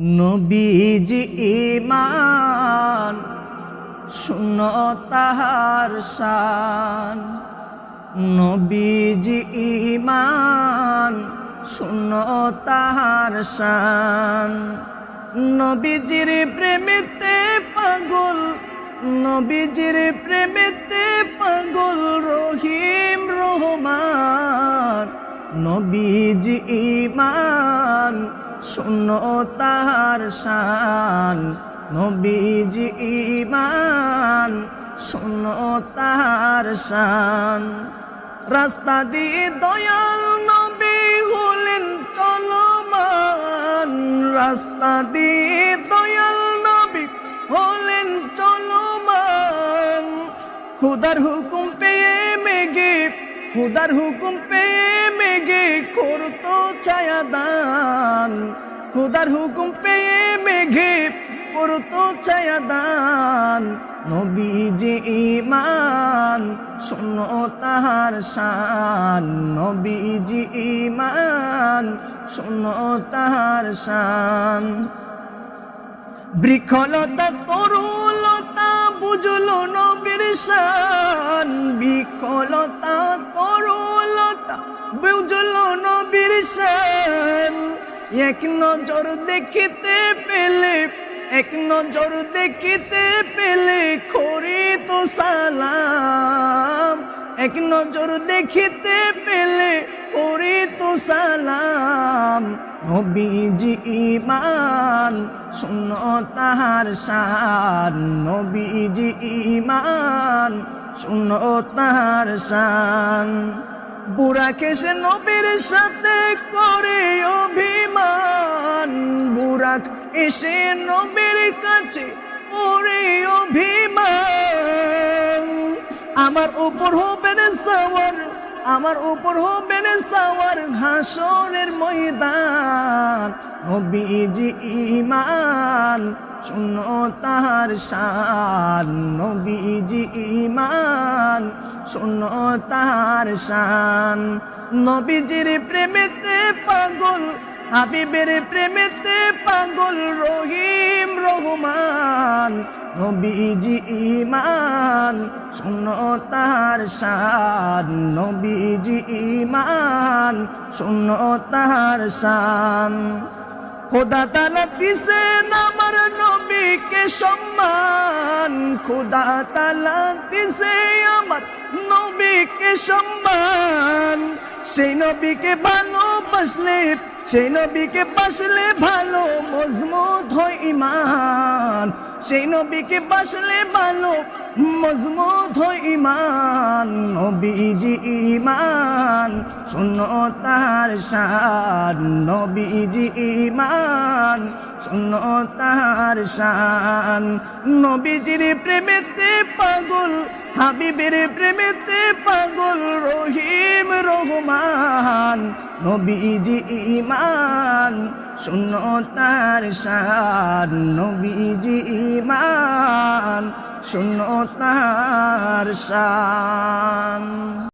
নবীজি ইমান, শুন তাহার শান। নবীজি ইমান, শুন তাহার শান। নবীজির প্রেমেতে পাগল, নবীজির প্রেমেতে পাগল রহিম রহমান। নবীজি ইমান শূন্য তাহার শান, নবীজি ইমান শূন্য তাহার শান। রাস্তা দিয়ে দয়াল নবী হলেন চলমান। রাস্তা দিয়ে দয়াল নবী হলেন চলমান। খুদার হুকুম পেয়ে মেঘে, খুদার হুকুম পেয়ে মেঘে করতো ছায়া দান খুদার হুকুম পেয়ে মেঘে করতো ছায়া দান নবীজি ইমান শূন্য তাহার শান। নবীজি ইমান শূন্য তাহার শান। বৃক্ষলতা তরুলতা বুঝলো নবীর শান। বৃক্ষলতা তরুলতা বুঝলো নবীর শান। এক নজর দেখিতে পেলে, এক নজর দেখিতে পেলে করি তো সালাম। এক নজর দেখিতে পেলে করি তো সালাম। নবীজি ইমান শূন্য তাহার শান। নবীজি ইমান শূন্য তাহার সান বুড়া কেসে নবীর সাথে করে অভিমান বুড়া এসে নবীর কাছে ওরে অভিমান। আমার উপর হবে সাওয়ার, আমার উপর হবে সাওয়ার ঘাসরের ময়দান। নবীজি ইমান, শূন্য তাহার শান। নবীজি ইমান, শূন্য তাহার শান। নবীজির প্রেমেতে পাগল হাবিবের প্রেমেতে পাগল রহিম রহমান, নবীজি ইমান শূন্য তাহার শান, নবীজি ইমান শূন্য তাহার সান খোদা তালা দিছেন আমার নবীকে সম্মান, খোদা তালা দিছে আমার নবীকে সম্মান। সেই নবীকে ভালোবাসলে, সেই নবীকে বাসলে ভালো মজমুত হয় ইমান সেই নবীকে বাসলে ভালো মজমুত হয় ইমান নবীজি ইমান শূন্য তাহার শান নবীজি ইমান শূন্য তাহার শান নবীজির প্রেমেতে পাগল হাবিবের প্রেমেতে পাগল রহিম রহমান, নবীজি ইমান শূন্য তার সার নবীজি ইমান শূন্য তার শান।